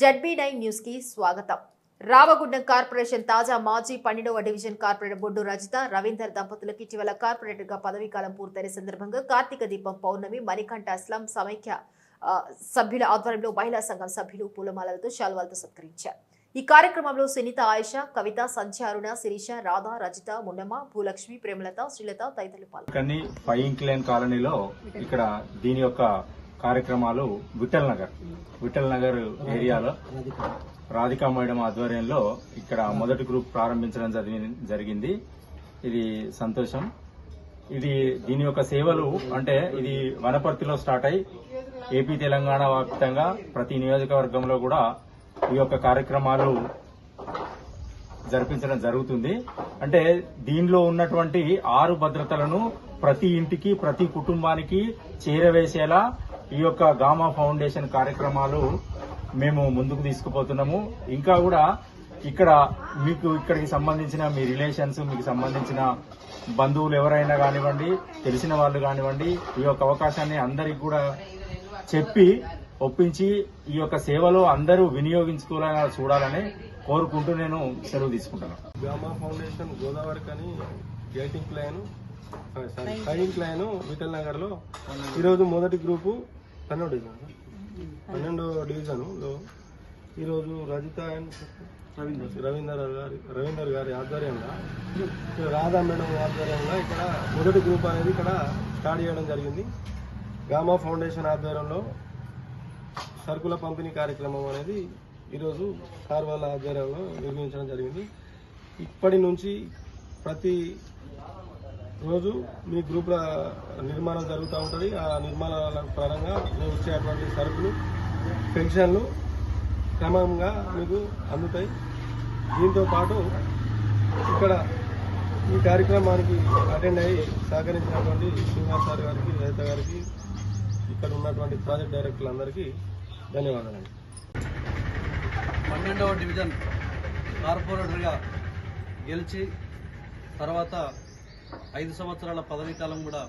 ZB nine న్యూస్కి స్వాగతం. Ramagundam corporation తాజా మాజీ పన్నెండవ డివిజన్ కార్పొరేటర్ బొడ్డు రజిత రవీందర్ దంపతులకు ఇటీవల కార్పొరేటర్గా పదవీకాలం పూర్తయిన సందర్భంగా కార్తీక దీపం పౌర్ణమి మణికంఠ అస్లం సమైక్య సభ్యుల ఆధ్వర్యంలో మహిళా సంఘం సభ్యులు పూలమాలలతో శాల్వాలతో సత్కరించారు. ఈ కార్యక్రమంలో సునీత ఆయుష కవిత సంచారుణ శిరీష రాధా రజిత మున్నమ్మ భూలక్ష్మి ప్రేమలత శ్రీలత తదితరులు పాల్గొన్నారు. ఇంక్లైన్ కాలనీలో ఇక్కడ దీని యొక్క కార్యక్రమాలు విఠల్ నగర్ విఠల్ నగర్ ఏరియాలో రాధికా మేడం ఆధ్వర్యంలో ఇక్కడ మొదటి గ్రూప్ ప్రారంభించడం జరిగింది. ఇది సంతోషం. ఇది దీని యొక్క సేవలు అంటే ఇది వనపర్తిలో స్టార్ట్ అయి ఏపీ తెలంగాణ వ్యాప్తంగా ప్రతి నియోజకవర్గంలో కూడా ఈ యొక్క కార్యక్రమాలు జరిపించడం జరుగుతుంది. అంటే దీనిలో ఉన్నటువంటి ఆరు భద్రతలను ప్రతి ఇంటికి ప్రతి కుటుంబానికి చేరవేసేలా ఈ యొక్క గామా ఫౌండేషన్ కార్యక్రమాలు మేము ముందుకు తీసుకుపోతున్నాము. ఇంకా కూడా ఇక్కడ మీకు ఇక్కడికి సంబంధించిన మీ రిలేషన్స్ మీకు సంబంధించిన బంధువులు ఎవరైనా కానివ్వండి తెలిసిన వాళ్ళు కానివ్వండి ఈ యొక్క అవకాశాన్ని అందరికి కూడా చెప్పి ఒప్పించి ఈ యొక్క సేవలో అందరూ వినియోగించుకోవాలని చూడాలని కోరుకుంటూ నేను సెలవు తీసుకుంటాను. గామా ఫౌండేషన్ గోదావరి కానీ గేటింగ్ ప్లాన్ సారీ ఫైవింగ్ ప్లాన్ విఠల్ నగర్లో ఈరోజు మొదటి గ్రూపు పన్నెండు డివిజన్ పన్నెండు డివిజన్లో ఈరోజు రజిత అండ్ రవీందర్. గారి రవీందర్ గారి ఆధ్వర్యంలో ఇక్కడ రాధా మేడం ఆధ్వర్యంలో ఇక్కడ మొదటి గ్రూప్ అనేది ఇక్కడ స్టార్ట్ చేయడం జరిగింది. గామా ఫౌండేషన్ ఆధ్వర్యంలో సరుకుల పంపిణీ కార్యక్రమం అనేది ఈరోజు సార్ వాళ్ళ ఆధ్వర్యంలో నిర్వహించడం జరిగింది. ఇప్పటి నుంచి ప్రతి రోజు మీ గ్రూప్ల నిర్మాణం జరుగుతూ ఉంటుంది. ఆ నిర్మాణాల పరంగా మేము వచ్చేటువంటి సరుకులు పెన్షన్లు క్రమంగా మీకు అందుతాయి. దీంతో పాటు ఇక్కడ ఈ కార్యక్రమానికి అటెండ్ అయ్యి సహకరించినటువంటి శ్రీనివాస్ సార్ గారికి లలిత గారికి ఇక్కడ ఉన్నటువంటి ప్రాజెక్ట్ డైరెక్టర్లందరికీ ధన్యవాదాలండి. పన్నెండవ డివిజన్ కార్పొరేటర్గా గెలిచి తర్వాత ఐదు సంవత్సరాల పదవీ కాలం కూడా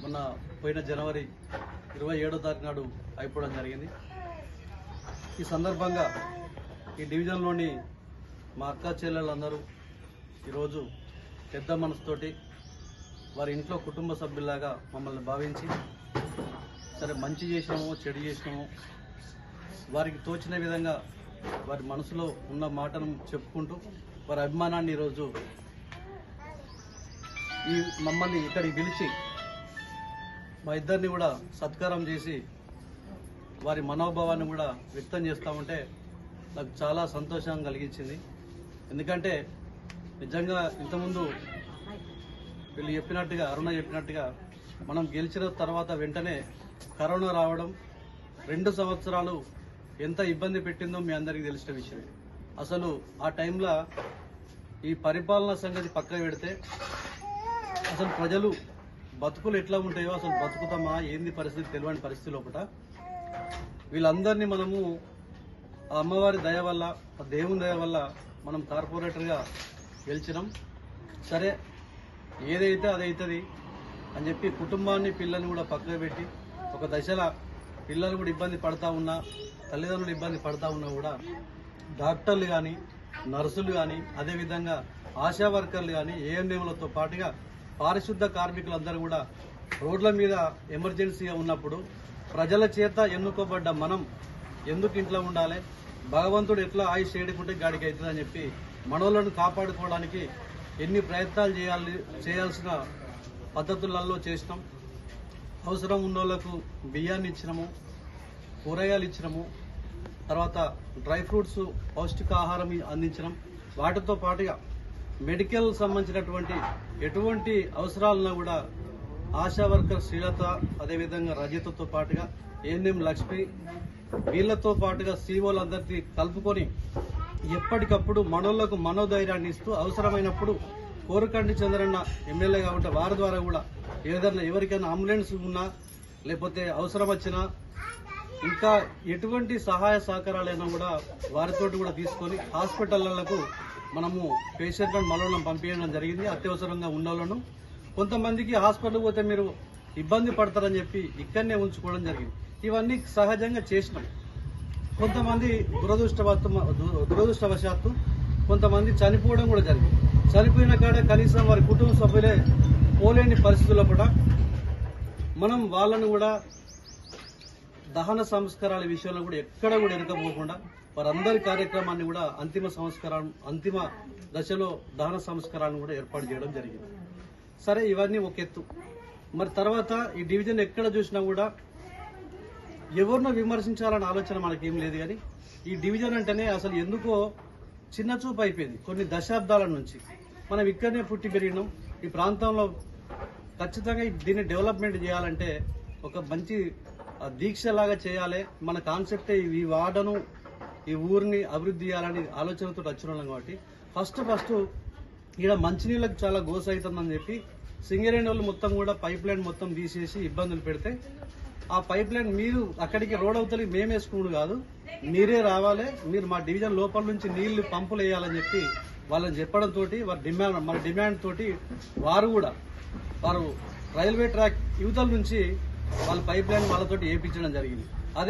మొన్న పోయిన జనవరి ఇరవై ఏడో తారీఖు నాడు అయిపోవడం జరిగింది. ఈ సందర్భంగా ఈ డివిజన్లోని మా అక్క చెల్లెళ్ళందరూ ఈరోజు పెద్ద మనసుతోటి వారి ఇంట్లో కుటుంబ సభ్యుల్లాగా మమ్మల్ని భావించి సరే మంచి చేసినామో చెడు చేసినామో వారికి తోచిన విధంగా వారి మనసులో ఉన్న మాటను చెప్పుకుంటూ వారి అభిమానాన్ని ఈరోజు ఈ మమ్మల్ని ఇక్కడికి పిలిచి మా ఇద్దరిని కూడా సత్కారం చేసి వారి మనోభావాన్ని కూడా వ్యక్తం చేస్తూ ఉంటే నాకు చాలా సంతోషం కలిగించింది. ఎందుకంటే నిజంగా ఇంతకుముందు వీళ్ళు చెప్పినట్టుగా అరుణ చెప్పినట్టుగా మనం గెలిచిన తర్వాత వెంటనే కరోనా రావడం రెండు సంవత్సరాలు ఎంత ఇబ్బంది పెట్టిందో మీ అందరికీ తెలిసిన విషయం అసలు ఆ టైంలో ఈ పరిపాలన సంగతి పక్కన పెడితే అసలు ప్రజలు బతుకులు ఎట్లా ఉంటాయో అసలు బతుకుతామా ఏంది పరిస్థితి తెలియని పరిస్థితి లోపల వీళ్ళందరినీ మనము ఆ అమ్మవారి దయ వల్ల ఆ దేవుని దయ వల్ల మనం కార్పొరేటర్గా గెలిచినాం. సరే ఏదైతే అదైతుంది అని చెప్పి కుటుంబాన్ని పిల్లల్ని కూడా పక్కన పెట్టి ఒక దశలో పిల్లలు కూడా ఇబ్బంది పడతా ఉన్నా తల్లిదండ్రులు ఇబ్బంది పడతా ఉన్నా కూడా డాక్టర్లు కానీ నర్సులు కానీ అదేవిధంగా ఆశా వర్కర్లు కానీ ఏఎన్ఎంలతో పాటుగా పారిశుద్ధ కార్మికులందరూ కూడా రోడ్ల మీద ఎమర్జెన్సీగా ఉన్నప్పుడు ప్రజల చేత ఎన్నుకోబడ్డ మనం ఎందుకు ఇంట్లో ఉండాలి? భగవంతుడు ఎట్లా ఆయుష్ ఏడుకుంటే గాడికి అవుతుందని చెప్పి మనోళ్ళను కాపాడుకోవడానికి ఎన్ని ప్రయత్నాలు చేయాలి చేయాల్సిన పద్ధతులలో చేసినాం. అవసరం ఉన్నోళ్ళకు బియ్యాన్ని ఇచ్చినము కూరగాయలు ఇచ్చినము తర్వాత డ్రై ఫ్రూట్స్ పౌష్టికాహారం అందించడం వాటితో పాటుగా మెడికల్ సంబంధించినటువంటి ఎటువంటి అవసరాలను కూడా ఆశా వర్కర్ శ్రీలత అదేవిధంగా రజితతో పాటుగా ఏఎన్ఎం లక్ష్మి వీళ్ళతో పాటుగా సీఓలందరినీ కలుపుకొని ఎప్పటికప్పుడు మనోళ్ళకు మనోధైర్యాన్ని ఇస్తూ అవసరమైనప్పుడు కోరకండి చంద్రన్న ఎమ్మెల్యేగా ఉంటే వారి ద్వారా కూడా. ఏదైనా ఎవరికైనా అంబులెన్స్ ఉన్నా లేకపోతే అవసరం వచ్చినా ఇంకా ఎటువంటి సహాయ సహకారాలైనా కూడా వారితో కూడా తీసుకొని హాస్పిటళ్ళకు మనము పేషెంట్లను మనోళ్ళను పంపించడం జరిగింది అత్యవసరంగా ఉన్న వాళ్ళను కొంతమందికి హాస్పిటల్ పోతే మీరు ఇబ్బంది పడతారని చెప్పి ఇక్కడనే ఉంచుకోవడం జరిగింది. ఇవన్నీ సహజంగా చేసినాం. కొంతమంది దురదృష్టవత్తు దురదృష్టవశాత్తు కొంతమంది చనిపోవడం కూడా జరిగింది. చనిపోయిన కాడ కనీసం వారి కుటుంబ సభ్యులే పోలేని పరిస్థితుల్లో కూడా మనం వాళ్ళను కూడా దహన సంస్కారాల విషయంలో కూడా ఎక్కడ కూడా వెనకపోకుండా వారందరి కార్యక్రమాన్ని కూడా అంతిమ సంస్కారం అంతిమ దశలో దహన సంస్కారాన్ని కూడా ఏర్పాటు చేయడం జరిగింది. సరే ఇవన్నీ ఒక ఎత్తు. మరి తర్వాత ఈ డివిజన్ ఎక్కడ చూసినా కూడా ఎవరినో విమర్శించాలన్న ఆలోచన మనకేం లేదు కానీ ఈ డివిజన్ అంటేనే అసలు ఎందుకో చిన్న చూపు అయిపోయింది. కొన్ని దశాబ్దాల నుంచి మనం ఇక్కడనే పుట్టి పెరిగినాం. ఈ ప్రాంతంలో ఖచ్చితంగా దీన్ని డెవలప్మెంట్ చేయాలంటే ఒక మంచి దీక్షలాగా చేయాలి. మన కాన్సెప్టే ఈ వార్డను ఈ ఊరిని అభివృద్ధి చేయాలని ఆలోచనతో వచ్చిన వాళ్ళం కాబట్టి. ఫస్ట్ ఫస్ట్ ఇక్కడ మంచినీళ్ళకి చాలా గోస అవుతుందని చెప్పి సింగరేణి వాళ్ళు మొత్తం కూడా పైప్ లైన్ మొత్తం తీసేసి ఇబ్బందులు పెడితే ఆ పైప్ లైన్ మీరు అక్కడికి రోడ్ అవతలి మేము కాదు. మీరే రావాలి. మీరు మా డివిజన్ లోపల నుంచి నీళ్ళు పంపులు వేయాలని చెప్పి వాళ్ళని చెప్పడం తోటి వారి డిమాండ్ మన డిమాండ్ తోటి వారు కూడా వారు రైల్వే ట్రాక్ యువతల నుంచి వాళ్ళ పైప్ లైన్ వాళ్ళతోటి వేయించడం జరిగింది. అదే